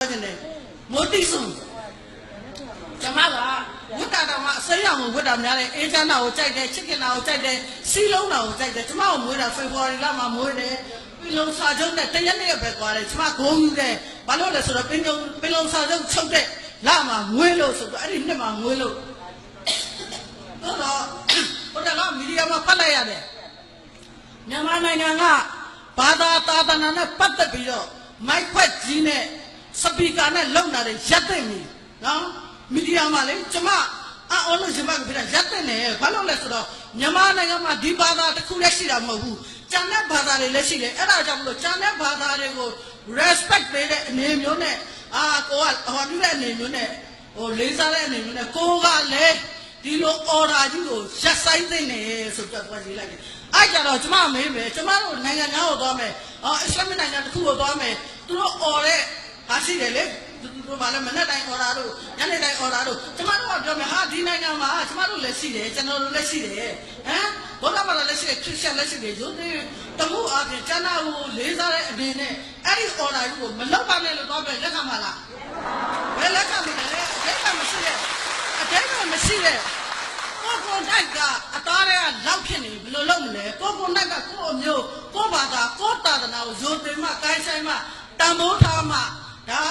တယ်မိုးတိဆုံကျမကဝတ်တာတော့မှအစိမ်းရောင်ကိုဝတ်တာများတယ်အေးချမ်းတာကိုကြိုက်တယ်ချစ်ခင်တာကိုကြိုက်တယ်စီးလုံးတာကိုကြိုက်တယ်ကျမကိုမွေးတာဖေဖော်ဝါရီလမှာမွေးတယ်ပင်လုံစာချုပ်နဲ့တရက်နေ့ပဲကွာတယ်ကျမဂုံးယူတယ်ဘာလို့လဲဆိုတော့ပင်လုံပင်လုံစာချုပ်ချုပ်တဲ့လမှာမွေးလို့ဆိုတော့အဲ့ဒီနှစ်မှာမွေးလို့တော့တော့ဟိုတကမီဒီယာမှာဖတ်လိုက်ရတယ်မြန်မာနိုင်ငံကဘာသာသာသနာနဲ့ပတ်သက်ပြီးတော့မိုက်ခွက်ကြီးနဲ့ စပီကာနဲ့လုံတာတွေရက်သိမ့်ပြီနော်မီဒီယာမှာလေကျမအော်လို့ရှင်မကပြတာရက်သိမ့်နေဘာလို့လဲဆိုတော့မြန်မာနိုင်ငံမှာဒီဘာသာတစ်ခုလည်းရှိတာမဟုတ်ဘူးကျန်တဲ့ဘာသာတွေလည်းရှိတယ်အဲ့ဒါကြောင့်မလို့ကျန်တဲ့ဘာသာတွေကို respect ပေးတဲ့အနေမျိုးနဲ့အာကိုကဟောပြတဲ့အနေမျိုးနဲ့ဟိုလေးစားတဲ့အနေမျိုးနဲ့ကိုကလည်းဒီလို order ကြီးကိုရက်ဆိုင်သိနေဆိုတော့တွားရေးလိုက်တယ်အဲ့ကြတော့ကျမမေးမယ်ကျမတို့နိုင်ငံသားကိုသွားမယ်အော်အစ္စလာမစ်နိုင်ငံတစ်ခုကိုသွားမယ်သူတို့អော်တဲ့ ဟာရှိတယ်လေသူတို့ဘာလဲမနေ့တိုင်း order တို့ညနေတိုင်း order တို့ကျမတို့ကပြောမယ်ဟာဒီနိုင်ငံမှာကျမတို့လည်းရှိတယ်ကျွန်တော်တို့လည်းရှိတယ်ဟမ်ဗုဒ္ဓဘာသာလည်းရှိတယ်ခရစ်ယာန်လည်းရှိတယ်ယုဒိတမှုအပြင်ကျမ်းစာကိုလေးစားတဲ့အနေနဲ့အဲ့ဒီ order ကိုမလောက်ပါနဲ့လို့တော့ပြန်လက်ခံပါလားဘယ်လက်ခံမလဲအတိတ်ကမရှိတဲ့အတိတ်ကမရှိတဲ့ကိုကိုတိုက်ကအသားတွေကလောက်ဖြစ်နေဘယ်လိုလုပ်မလဲကိုကိုတိုက်ကကို့အမျိုးကို့ဘာသာကို့တာသနာကိုဇိုတင်မှကိုင်းဆိုင်မှတန်ဖိုးထားမှ ဒါ